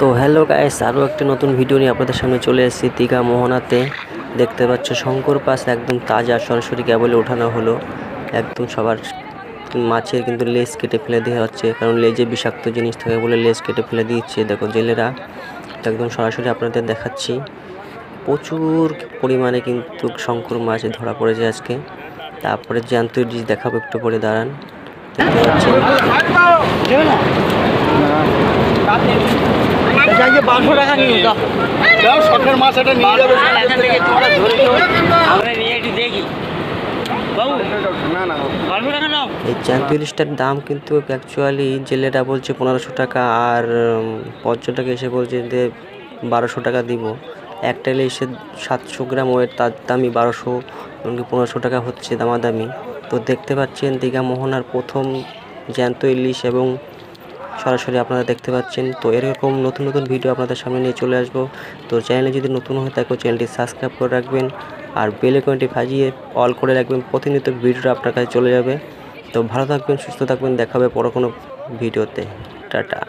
তো hello guys আরও একটি নতুন ভিডিও নিয়ে আপনাদের সামনে চলে এসেছি দীঘা মোহনাতে। দেখতে পাচ্ছ শঙ্কর পাস একদম তাজা সরাসরি কেবলে ওঠানো হলো। একদম সবার মাছের কিন্তু লেজ কেটে ফেলে দেওয়া হচ্ছে, কারণ লেজে বিষাক্ত জিনিস থাকে বলে লেজ কেটে ফেলে দিচ্ছে। দেখো জেলেরা একদম সরাসরি আপনাদের দেখাচ্ছি। প্রচুর পরিমাণে কিন্তু শঙ্কর মাছ ধরা পড়েছে আজকে। তারপরে জ্যান্ত ইলিশ দেখাবো একটু পরে, দাঁড়ান। দেখতে পাচ্ছেন। বারোশো টাকা নিয়ে দাও দাও শখের মাছ এটা নিয়ে যাবে। এখান থেকে তোমরা ধরেছো আমরা নিয়ে একটু দেখি। বাবু না না বারোশো টাকা নাও। এই জ্যান্ত ইলিশটার দাম কিন্তু অ্যাকচুয়ালি জেলেরা বলছে পনেরোশো টাকা আর পর্যটক এসে বলছে যে বারোশো টাকা দিব। একটা ইলিশের সাতশো গ্রাম ওয়েট তার দামই বারোশো এমনকি পনেরোশো টাকা হচ্ছে দামাদামি। তো দেখতে পাচ্ছেন দীঘা মোহনার প্রথম জ্যান্ত ইলিশ এবং সরাসরি আপনারা দেখতে পাচ্ছেন। তো এরকম নতুন নতুন ভিডিও আপনাদের সামনে নিয়ে চলে আসব। তো চ্যানেলে যদি নতুন হয় থাকো চ্যানেলটি সাবস্ক্রাইব করে রাখবেন আর বেল আইকনটি ভাজিয়ে অল করে রাখবেন। প্রতিনিয়ত ভিডিওটা আপনার কাছে চলে যাবে। তো ভালো থাকবেন, সুস্থ থাকবেন। দেখাবে পরে কোনো ভিডিওতে টাটা।